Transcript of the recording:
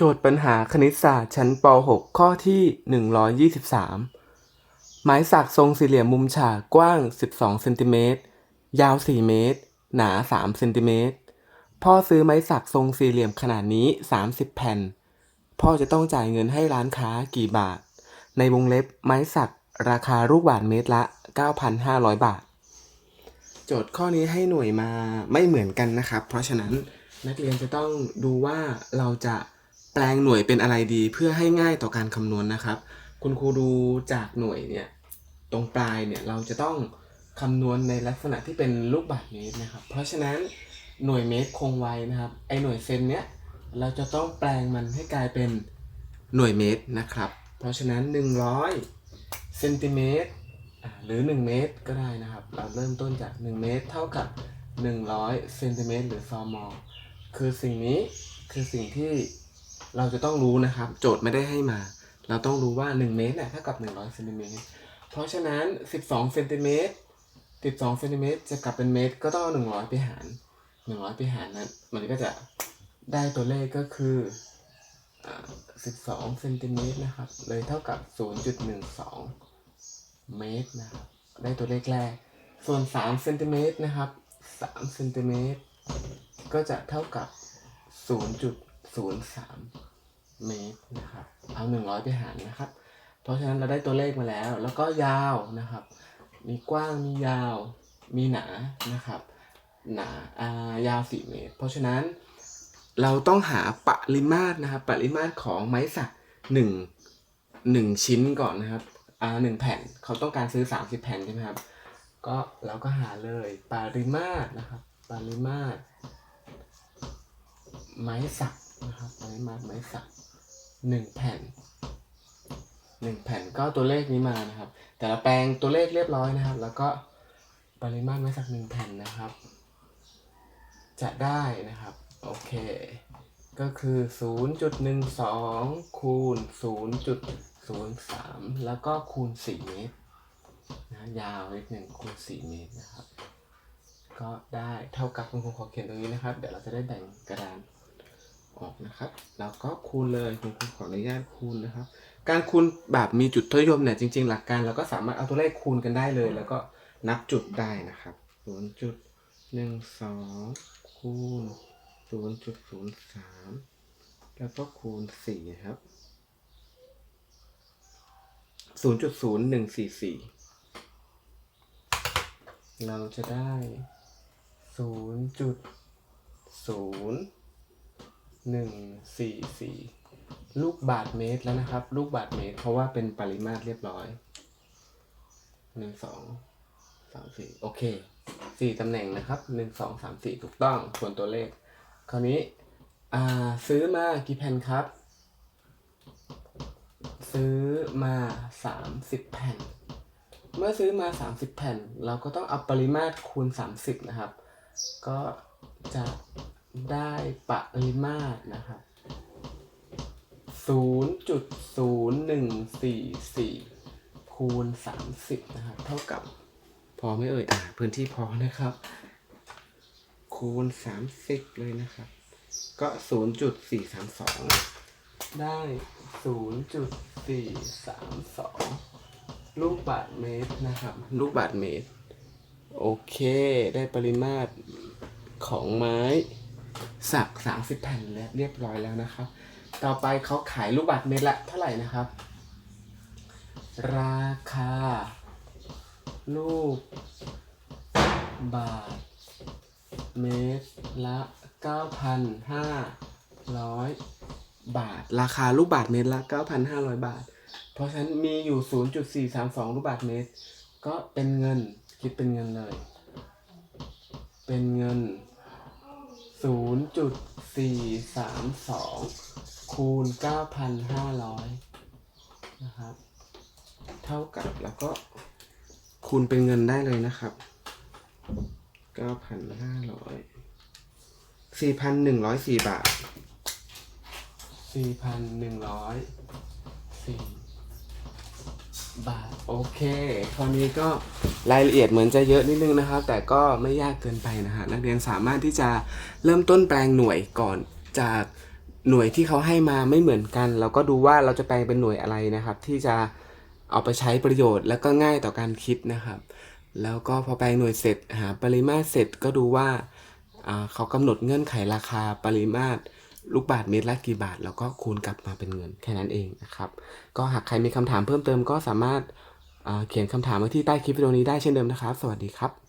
โจทย์ปัญหาคณิตศาสตร์ชั้นป .6 ข้อที่ 123ไม้สักทรงสี่เหลี่ยมมุมฉากกว้าง 12 เซนติเมตร ยาว 4 เมตร หนา 3 เซนติเมตร พ่อซื้อไม้สักทรงสี่เหลี่ยมขนาดนี้ 30 แผ่น พ่อจะต้องจ่ายเงินให้ร้านค้ากี่บาท ในวงเล็บไม้สักราคาลูกบาทเมตรละ 9,500 บาท โจทย์ข้อนี้ให้หน่วยมาไม่เหมือนกันนะครับ เพราะฉะนั้นนักเรียนจะต้องดูว่าเราจะ ปลงหน่วยเป็นอะไรดีเพื่อให้ง่ายต่อการคำนวณนะครับ คุณครูดูจากหน่วยเนี่ยตรงปลายเนี่ยเราจะต้องคำนวณในลักษณะที่เป็นลูกบาศก์เมตรนะครับ เพราะฉะนั้นหน่วยเมตรคงไว้นะครับไอหน่วยเซนเนี้ยเราจะต้องแปลงมันให้กลายเป็นหน่วยเมตรนะครับ เพราะฉะนั้น 100เซนติเมตรหรือ 1 เมตรก็ได้นะครับ เราเริ่มต้นจาก 1 เมตรเท่ากับ 100เซนติเมตรหรือซอมอคือสิ่งนี้คือสิ่งที่ เราจะต้องรู้นะครับ โจทย์ไม่ได้ให้มา เราต้องรู้ว่า 1 เมตรเนี่ยเท่ากับ 100เซนติเมตรเพราะฉะนั้น 12เซนติเมตร12เซนติเมตรจะกลับเป็นเมตรก็ต้องเอา100 ไปหาร 100 ไปหารนั้น มันก็จะได้ตัวเลขก็คืออ12เซนติเมตรนะครับ เลยเท่ากับ 0.12 เมตรนะครับ ได้ตัวเลขแรก ส่วน3เซนติเมตรนะครับ3เซนติเมตรก็จะเท่ากับ 0.03เมตรนะครับเอา100ไปหารนะครับ เพราะฉะนั้นเราได้ตัวเลขมาแล้ว แล้วก็ยาวนะครับ มีกว้างมียาวมีหนานะครับ หนาอ่ายาว4เมตร เพราะฉะนั้นเราต้องหาปริมาตรนะครับปริมาตรของไม้สักหนึ่งหนึ่งชิ้นก่อนนะครับอ่าหนึ่งแผ่นเขาต้องการซื้อ30แผ่นใช่ไหมครับ ก็เราก็หาเลยปริมาตรนะครับ ปริมาตรไม้สัก นะครับปริมาตรไม้สักหนึ่งแผ่นหนึ่งแผ่นก็ตัวเลขนี้มานะครับ แต่เราแปลงตัวเลขเรียบร้อยนะครับ แล้วก็ปริมาตรไม้สักหนึ่งแผ่นนะครับ จะได้นะครับ โอเค ก็คือ 0.12 คูณ 0.03 แล้วก็คูณ 4 เมตรนะยาวนิดหนึ่งคูณ 4 เมตรนะครับ ก็ได้เท่ากับคุณครูขอเขียนตรงนี้นะครับ เดี๋ยวเราจะได้แบ่งกระดาน ออกนะครับ แล้วก็คูณเลยคุณครูขออนุญาตคูณนะครับ การคูณแบบมีจุดทศนิยมเนี่ยจริง ๆ หลักการเราก็สามารถเอาตัวเลขคูณกันได้เลย แล้วก็นับจุดได้นะครับ0.12คูณ0.03แล้วก็คูณ4ครับ0.0144เราจะได้ 0.0144ลูกบาทเมตรแล้วนะครับ ลูกบาทเมตร เพราะว่าเป็นปริมาตรเรียบร้อยหนึ่งสองสามสี่โอเคสี่ตำแหน่งนะครับหนึ่งสองสามสี่ถูกต้องส่วนตัวเลข คราวนี้อ่าซื้อมากี่แผ่นครับ ซื้อมาสามสิบแผ่น เมื่อซื้อมา30แผ่น เราก็ต้องเอาปริมาตรคูณ30นะครับ ก็จะ ได้ปริมาตรนะครับ0.0144 คูณ 30 นะครับ เท่ากับ พอไม่เอ่ยอ่าพื้นที่พอนะครับ คูณ 30 เลยนะครับ ก็ 0.432 ได้ 0.432 ลูกบาทเมตรนะครับ ลูกบาทเมตร โอเค ได้ปริมาตรของไม้ สัก30แผ่นแล้วเรียบร้อยแล้วนะครับ ต่อไปเขาขายลูกบาทเมตรละเท่าไหร่นะครับ ราคา ลูกบาทเมตรละ9,500บาท ราคาลูกบาทเมตรละ9,500บาท เพราะฉะนั้นมีอยู่0.432ลูกบาทเมตร ก็เป็นเงินคิดเป็นเงินเลย เป็นเงิน จุดสี่สามสองคูณเก้าพันห้าร้อยนะครับ เท่ากับแล้วก็คูณเป็นเงินได้เลยนะครับเก้าพันห้าร้อยสี่พันหนึ่งร้อยสี่บาทสี่พันหนึ่งร้อยสี่ บาทโอเคคราวนี้ก็รายละเอียดเหมือนจะเยอะนิดนึงนะครับ แต่ก็ไม่ยากเกินไปนะฮะนักเรียนสามารถที่จะเริ่มต้นแปลงหน่วยก่อนจากหน่วยที่เขาให้มาไม่เหมือนกันเราก็ดูว่าเราจะแปลงเป็นหน่วยอะไรนะครับ ที่จะเอาไปใช้ประโยชน์แล้วก็ง่ายต่อการคิดนะครับ แล้วก็พอแปลงหน่วยเสร็จหาปริมาตรเสร็จก็ดูว่าอ่าเขากำหนดเงื่อนไขราคาปริมาตร ลูกบาทเมตรละกี่บาท แล้วก็คูณกลับมาเป็นเงินแค่นั้นเองนะครับ ก็หากใครมีคำถามเพิ่มเติมก็สามารถอ่าเขียนคำถามไว้ที่ใต้คลิปวิดีโอนี้ได้เช่นเดิมนะครับ สวัสดีครับ